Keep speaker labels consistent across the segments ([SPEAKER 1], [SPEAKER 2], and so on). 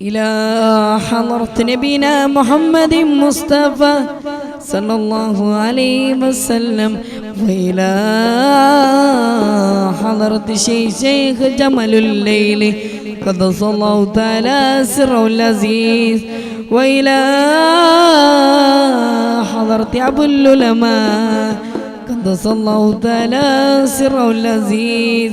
[SPEAKER 1] إلى حضرة نبينا محمد مصطفى صلى الله عليه وسلم. وإلى حضرة شيخ شيخ جمل الليل قدس الله تعالى سره العزيز. وإلى حضرة أبو العلماء قدس الله تعالى سره العزيز.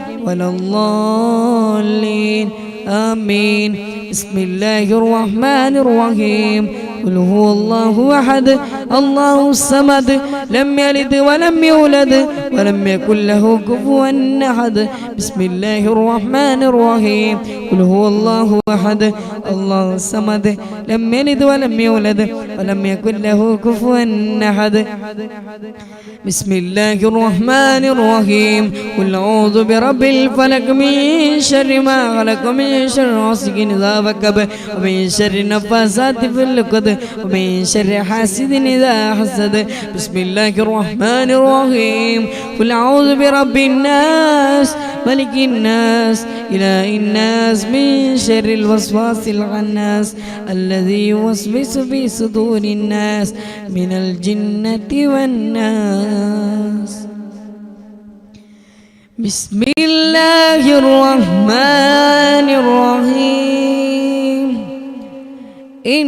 [SPEAKER 1] ولا الضالين آمين. بسم الله الرحمن الرحيم. قل هو الله أحد الله الصمد. لم يلد ولم يولد ولم يكن له كفوا أحد. بسم الله الرحمن الرحيم. قل هو الله أحد الله الصمد. لم يلد ولم يولد ولم يكن له كفوا أحد. بسم الله الرحمن الرحيم. قل أعوذ برب الفلق من شر ما خلق من شر غاسق إذا وقب ومن شر النفاثات في ومن شر حاسد إذا حسد. بسم الله الرحمن الرحيم. قل أعوذ برب الناس ملك الناس إله الناس من شر الوسواس العناس الذي يوسوس في صدور الناس من الجنة والناس. بسم الله الرحمن الرحيم. إن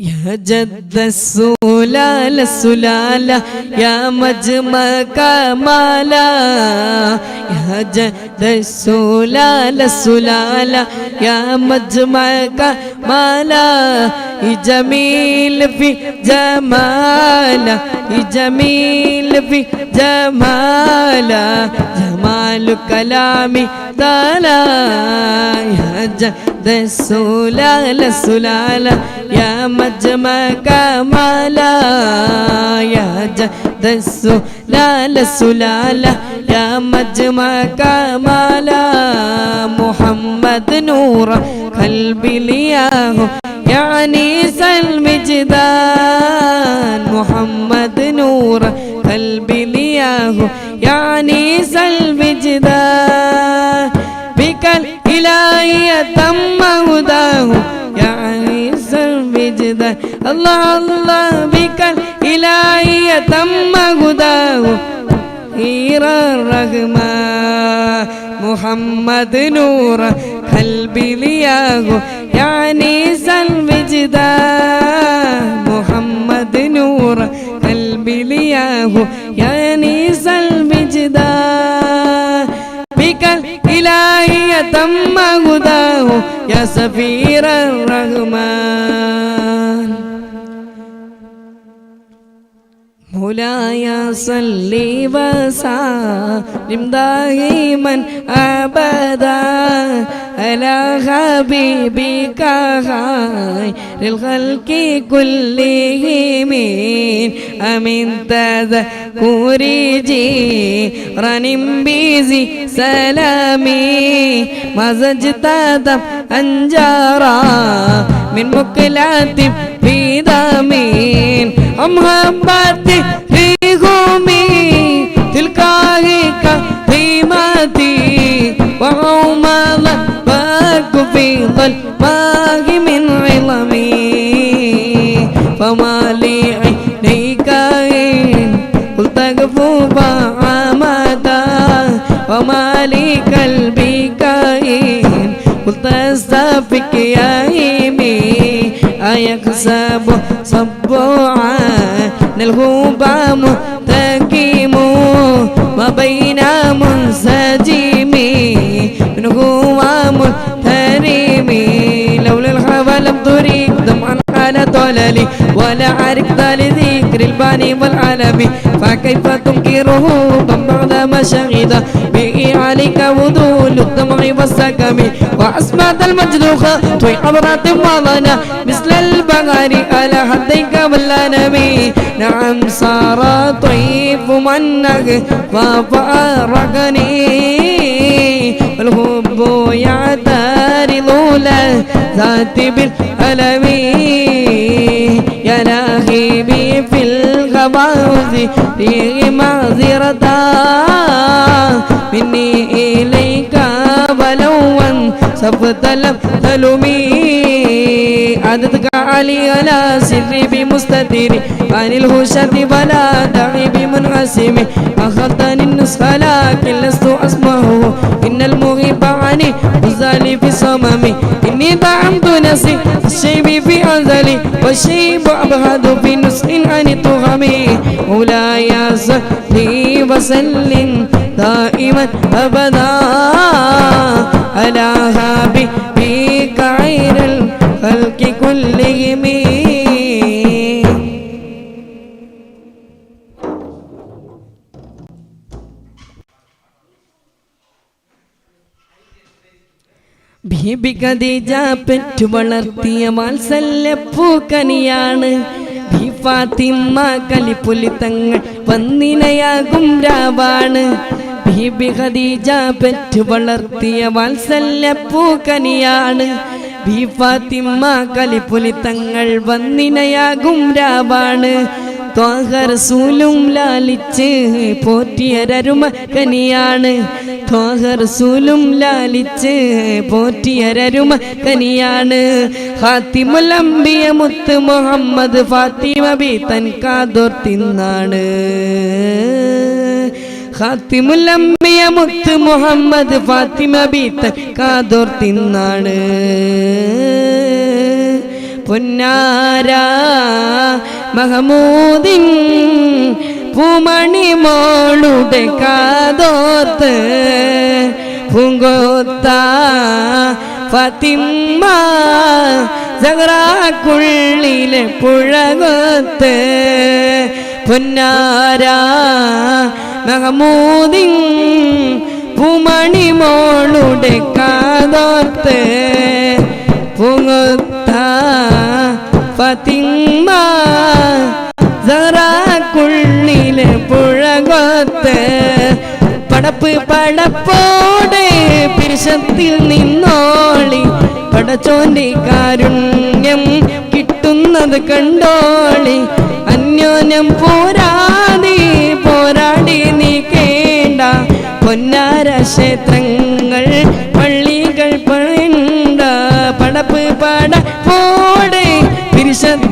[SPEAKER 1] Yeah. جد السلالة السلالة يا مجمع كمالا يا جد السلالة السلالة يا مجمع كمالا جميل في جمالا جميل في جمالا جمال كلامي تعالى يا جد السلالة السلالة يا مجمع كمالا يا جد السلالة السلالة يا مجمع كمالا محمد نور قلبي لياه يعني المجدان محمد نور. قلبي لياه يعني المجدان بك الإلهية تم المجدان الله الله بك الإلهية تم هداه خير الرحمن محمد نور قلبي لياه يعني الوجدان محمد نور قلبي لياه يعني الوجدان بك الإلهية تم هداه يا سفير الرحمن مولاي صل وسلم دائما ابدا على حبيبك خير الخلق كلهم امن تذكر جيران بيزي سلامي مزجت دم انجارا من مقلات في دمين محبت ريغو مي تلقاهي كريمتي وعوم البك في ظلمه من علمي فما لي عينيك قلت اقفو فعمدا وما لي قلبي كائن قلت استفك يا إيمي أيكسب للغوبة منتقم وبين منسجم من غوى تريمي لولا الهوى لم دمعن دمعا على طللي ولا عرق دالي الباني والعالم فكيف تنكره؟ ما شهد به عليك وذول الدمع والسكم وأسمعت المجدوخ طوي عبرات وضنا مثل البغار على حديك والأنم نعم صار طيف منك ففارقني والحب يعترض له ذات بالألم. فيه معذرة مني إليك ولو سفت لم تلمي عددك علي على سري بمستدير عن الهشة ولا دعي بمنعسم أخذتني النسخ لكن لست أسمعه إن المغيب عني وزالي في صممي إني دعمت نفسي الشيب في أنزلي والشيب أبهد في نسخ عن التهم مولاي صلي وسلم دائما أبدا على حبيبك خير الخلق كلهم Bibi Khadija വളർത്തിയ വാത്സല്യപ്പൂക്കനിയാണ് ബി ഫാത്തിമ കലിപ്പുലിത്തങ്ങൾ വന്നിനയാകും രാവാണ്. ബീബി ഖദീജ പെറ്റു വളർത്തിയ വാത്സല്യപ്പൂക്കനിയാണ് ബി ഫാത്തിമ കലിപ്പുലിത്തങ്ങൾ വന്നിനയാകും രാവാണ്. ത്വാഹറസൂലും ലാലിച്ച് പോറ്റിയരരുമ കനിയാണ് ത്വാഹർസൂലും ലാലിച്ച് പോറ്റിയരരുമ കനിയാണ് ഹാത്തിമുലംബിയ മുത്ത് മുഹമ്മദ് ഫാത്തിമ ബി തൻ കാതോർത്തിന്നാണ് ഹാത്തിമുലംബിയ മുത്ത് മുഹമ്മദ് ഫാത്തിമ ബി തൻ കാതോർത്തിന്നാണ് പൊന്നാര മഹമൂദിൻ പൂമണി മോളുടെ കാതോത്ത് പൂങ്കോത്ത ഫത്തിമ്മ സഹറാക്കുള്ളിലെ പുഴകൊത്ത് പൊന്നാര മഹമൂദിൻ പൂമണി മോളുടെ കാതോത്ത് പൂങ്ങൊത്ത ഫത്തിമ്മ സറാക്കുള്ളിലെ പുഴകൊത്ത് പടപ്പ് പടപ്പോടെ പിരിശത്തിൽ നിന്നോളി. പടച്ചോന്റെ കാരുണ്യം കിട്ടുന്നത് കണ്ടോളി. അന്യോന്യം പോരാടി നീ കേണ്ട പൊന്നാര ക്ഷേത്രങ്ങൾ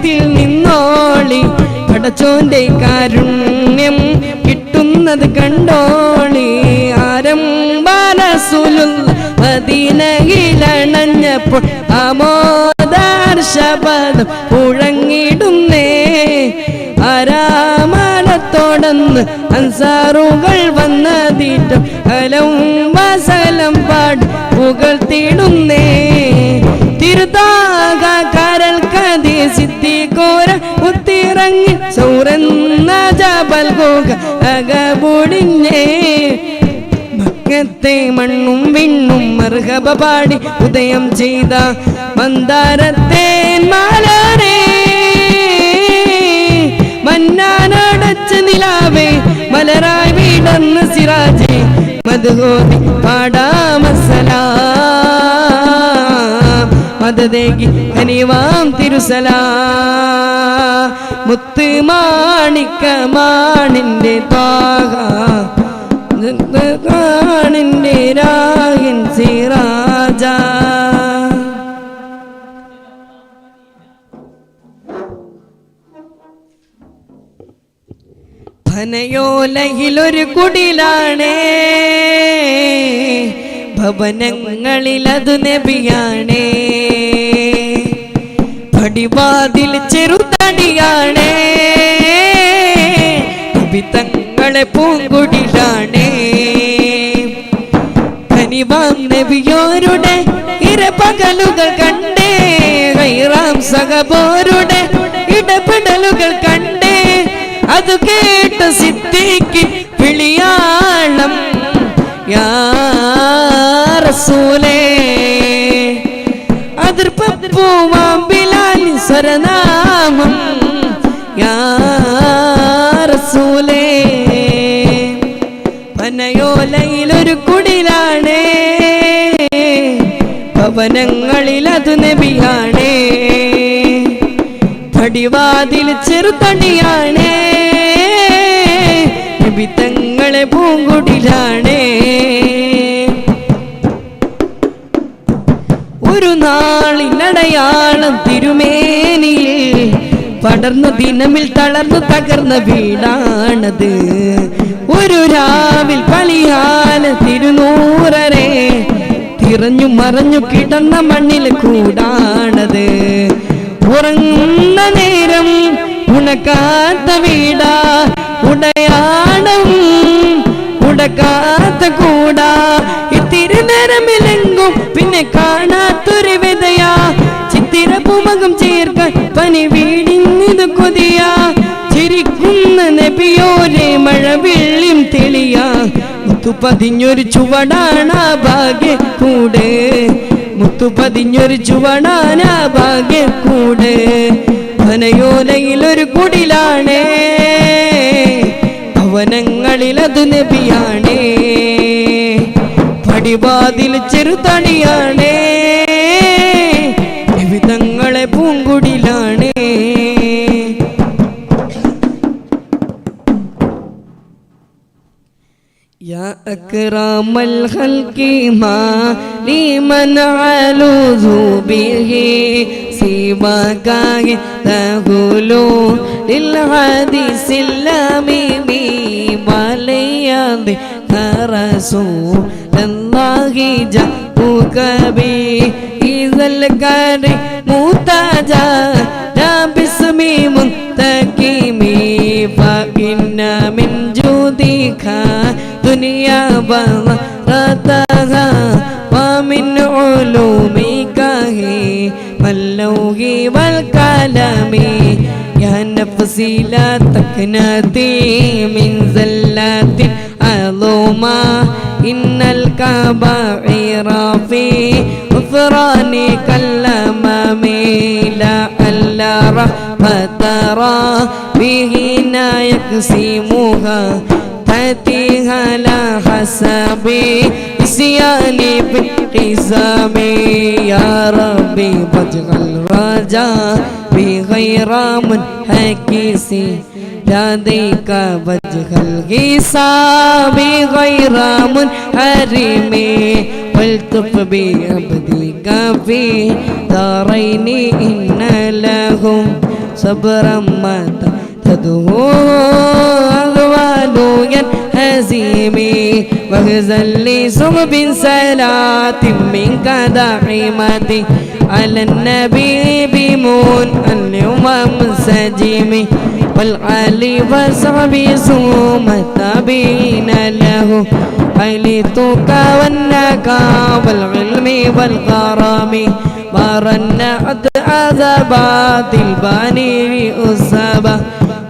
[SPEAKER 1] പിരിശത്തിൽ നിന്നോളി. പടച്ചോന്റെ കാരുണ്യം കിട്ടുന്നത് കണ്ടോളി. ആരംബാലസുലും മദീനയിലണഞ്ഞപ്പോൾ ആമോദർശപദം പുഴങ്ങിടുന്നേ. ആരാമലത്തോടന്ന് അൻസാറുകൾ വന്നതിട്ടും ഹലവും വസലം പാട് പുകഴ്ത്തിടുന്നേ. സൗറന്ന ജബൽ അകപൊടിഞ്ഞേ മക്കത്തെ മണ്ണും വിണ്ണും മർഹബ പാടി ഉദയം ചെയ്ത മന്ദാരത്തെ മാലരേ. മന്നാനടച്ച നിലാവേ മലരായി വീടന്ന് സിറാജേ. മധുഗോതി പാടാമസല മതദേകി ഹനിവാം തിരുസലാ. മുത്ത് മാണിക്ക മാണിന്റെ താക കാണിന്റെ രാഹിൻ സിറാജ. ഭനയോലയിലൊരു കുടിലാണേ. ഭവനങ്ങളിലതു നബിയാണേ. പടിവാതിൽ ചെറുതടിയാണേ. തങ്ങളെ പൂങ്കുടിലാണ്. കനിവാം നബിയോരുടെ ഇരപകലുകൾ കണ്ടേ. ഹൈറാം സഹബോരുടെ ഇടപെടലുകൾ കണ്ടേ. അത് കേട്ട് സിദ്ധിക്ക് വിളിയാളം യാ റസൂലേ അതിർപ്പൂവാം ബിലാലി സ്വരനാമം യാ റസൂലേ. പനയോലയിലൊരു കുടിലാണേ. ഭവനങ്ങളിൽ അത് നബിയാണേ. തടിവാതിൽ ചെറുതണിയാണേ. നബി തങ്ങളെ പൂങ്കുടിലാണേ. ഒരു നാളിനടയാളം തിരുമേനിയിൽ പടർന്നു ദിനമിൽ തളർന്നു തകർന്ന വീടാണത്. ഒരു രാവിൽ പലിയാല തിരുനൂറരെ തിറഞ്ഞു മറഞ്ഞു കിടന്ന മണ്ണിൽ കൂടാണത്. ഉറങ്ങുന്ന നേരം ഉണക്കാത്ത വീടാ ഉടയാണം ഉടക്കാത്ത കൂടാ. ഇത്തിരി പിന്നെ കാണാത്തൊരു വിതയാ ചിത്തിര പൂമകം ചേർക്കാൻ പനി കൊതിയാ ചിരിക്കുന്ന നബിയോരെ മഴവിള്ളിയും തെളിയാ. മുത്തു പതിഞ്ഞൊരു ചുവടാണ ഭാഗ്യ കൂടെ. മുത്തു പതിഞ്ഞൊരു ചുവടാന ഭാഗ്യ കൂടെ. ഒരു കുടിലാണേ. ഭവനങ്ങളിൽ അത് നബിയാണേ. പടിവാതിൽ ചെറുതണിയാണേ. أكرم الخلق ما لمن علوذ به سواك تقول للحديث اللميم وليض رسول الله جاءك به إذا الكريم متجا باسم منتكم فإن من جودك دنيا بغرتها ومن علومك هي واللوح والكلام يا نفسي لا تقنطي من زلات عظوما إن الكبائر في غفرانك الأمام لا ألا رحمة را بهنا يقسمها تأتيها لا حسب إسياني بالقسام يا ربي واجعل رجاء بغير منحكس لديك وجه الحساب غير منحرم والتف بعبدك في دارين إن لهم صبرا ما وعده أغوالويا هزيمي واهزل لي سم صب صلاة منك دعيمتي على النبي بمون اليوم سجيمي والعلي وصحبي ثم تابين له. حيلتك والنكا والعلم والغرام مرنا عذابات البني أصابة.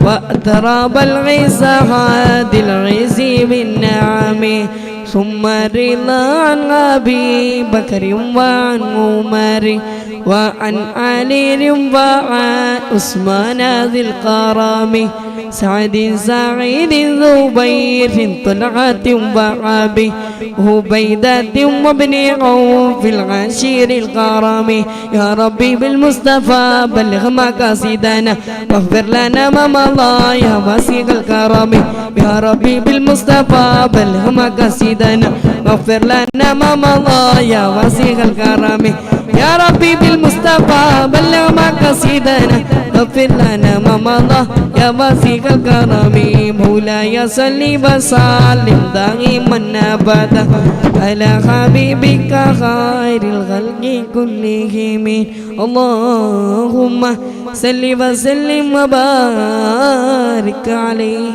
[SPEAKER 1] أسابة وأتراب العزهاد العز بالنعم ثم رضا عن أبي بكر وعن عمر وعن علي وعن عثمان ذي القرام سعد سعيد ذبير طلعة وعبي هبيدة وابن عوف العشير الكرام يا ربي بالمصطفى بلغ مقاصدنا واغفر لنا ما مضى يا واسع الكرم. يا ربي بالمصطفى بلغ مقاصدنا واغفر لنا ما مضى يا واسع الكرم. يا ربي بالمصطفى بلغ ما قصيدنا اغفر لنا ما مضى يا واسع الكرم مولاي صل وسلم دائما ابدا على حبيبك خير الخلق كلهم اللهم صل وسلم وبارك عليه